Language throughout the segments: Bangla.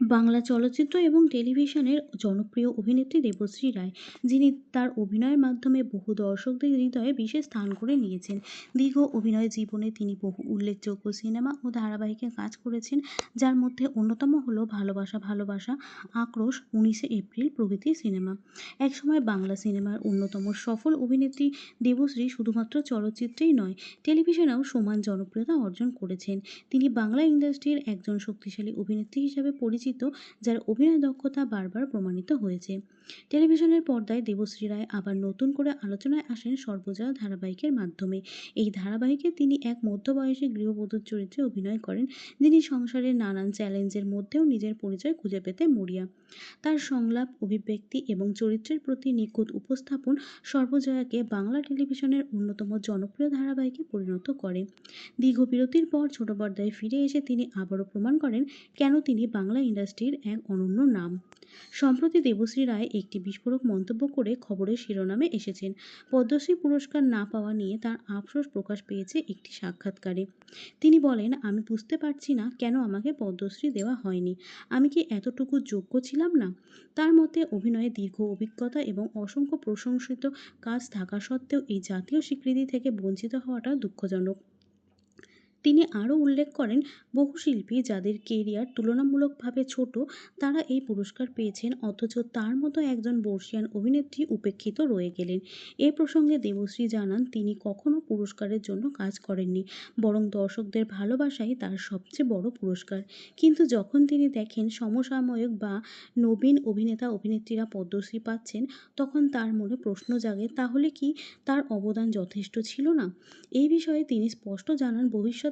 বাংলা চলচ্চিত্র এবং টেলিভিশনের জনপ্রিয় অভিনেত্রী দেবশ্রী রায়, যিনি তার অভিনয়ের মাধ্যমে বহু দর্শকদের হৃদয়ে বিশেষ স্থান করে নিয়েছেন। দীর্ঘ অভিনয় জীবনে তিনি বহু উল্লেখযোগ্য সিনেমা ও ধারাবাহিকে কাজ করেছেন, যার মধ্যে অন্যতম হলো ভালোবাসা ভালোবাসা, আক্রোশ, উনিশে এপ্রিল প্রভৃতি সিনেমা। একসময় বাংলা সিনেমার অন্যতম সফল অভিনেত্রী দেবশ্রী শুধুমাত্র চলচ্চিত্রেই নয়, টেলিভিশনেও সমান জনপ্রিয়তা অর্জন করেছেন। তিনি বাংলা ইন্ডাস্ট্রির একজন শক্তিশালী অভিনেত্রী হিসাবে পরিচিত যার অভিনয় দক্ষতা বারবার প্রমাণিত হয়েছে। টেলিভিশনের পর্দায় দেবশ্রী রায় আবার নতুন করে আলোচনায় আসেন সর্বজয়া ধারাবাহিকের মাধ্যমে। এই ধারাবাহিকে তিনি এক মধ্যবয়সী গৃহবধূর চরিত্রে অভিনয় করেন, যিনি সংসারের নানান চ্যালেঞ্জের মধ্যেও নিজের পরিচয় খুঁজে পেতে মরিয়া। তার সংলাপ, অভিব্যক্তি এবং চরিত্রের প্রতি নিখুঁত উপস্থাপন সর্বজয়াকে বাংলা টেলিভিশনের অন্যতম জনপ্রিয় ধারাবাহিকে পরিণত করে। দীর্ঘ বিরতির পর ছোট পর্দায় ফিরে এসে তিনি আবারও প্রমাণ করেন, কেন তিনি বাংলা ইন্ডাস্ট্রির এক অনন্য নাম। সম্প্রতি দেবশ্রী রায় একটি বিস্ফোরক মন্তব্য করে খবরের শিরোনামে এসেছেন। পদ্মশ্রী পুরস্কার না পাওয়া নিয়ে তার আফসোস প্রকাশ পেয়েছে একটি সাক্ষাৎকারে। তিনি বলেন, আমি বুঝতে পারছি না কেন আমাকে পদ্মশ্রী দেওয়া হয়নি। আমি কি এতটুকু যোগ্য ছিলাম না? তার মতে, অভিনয়ে দীর্ঘ অভিজ্ঞতা এবং অসংখ্য প্রশংসিত কাজ থাকা সত্ত্বেও এই জাতীয় স্বীকৃতি থেকে বঞ্চিত হওয়াটা দুঃখজনক। তিনি আরও উল্লেখ করেন, বহু শিল্পী যাদের কেরিয়ার তুলনামূলকভাবে ছোট, তারা এই পুরস্কার পেয়েছেন, অথচ তার মতো একজন বর্ষিয়ান অভিনেত্রী উপেক্ষিত রয়ে গেলেন। এ প্রসঙ্গে দেবশ্রী জানান, তিনি কখনো পুরস্কারের জন্য কাজ করেননি, বরং দর্শকদের ভালোবাসাই তার সবচেয়ে বড় পুরস্কার। কিন্তু যখন তিনি দেখেন সমসাময়িক বা নবীন অভিনেতা অভিনেত্রীরা পদ্মশ্রী পাচ্ছেন, তখন তার মনে প্রশ্ন জাগে, তাহলে কি তার অবদান যথেষ্ট ছিল না? এই বিষয়ে তিনি স্পষ্ট জানান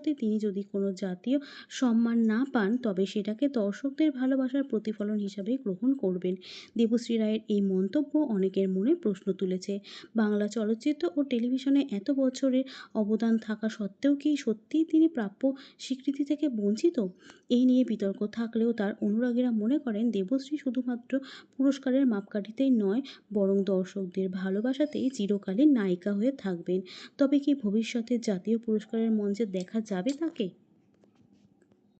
ভবিষ্যতে তিনি যদি কোনো জাতীয় সম্মান না পান, তবে সেটাকে দর্শকদের ভালোবাসার প্রতিফলন হিসাবে গ্রহণ করবেন। দেবশ্রী রায়ের এই মন্তব্য অনেকের মনে প্রশ্ন তুলেছে। বাংলা চলচ্চিত্র ও টেলিভিশনে এত বছরের অবদান থাকা সত্ত্বেও কি সত্যিই তিনি প্রাপ্য স্বীকৃতি থেকে বঞ্চিত? এই নিয়ে বিতর্ক থাকলেও তার অনুরাগীরা মনে করেন, দেবশ্রী শুধুমাত্র পুরস্কারের মাপকাঠিতেই নয়, বরং দর্শকদের ভালোবাসাতেই চিরকালীন নায়িকা হয়ে থাকবেন। তবে কি ভবিষ্যতে জাতীয় পুরস্কারের মঞ্চে দেখা যাবে তাকে?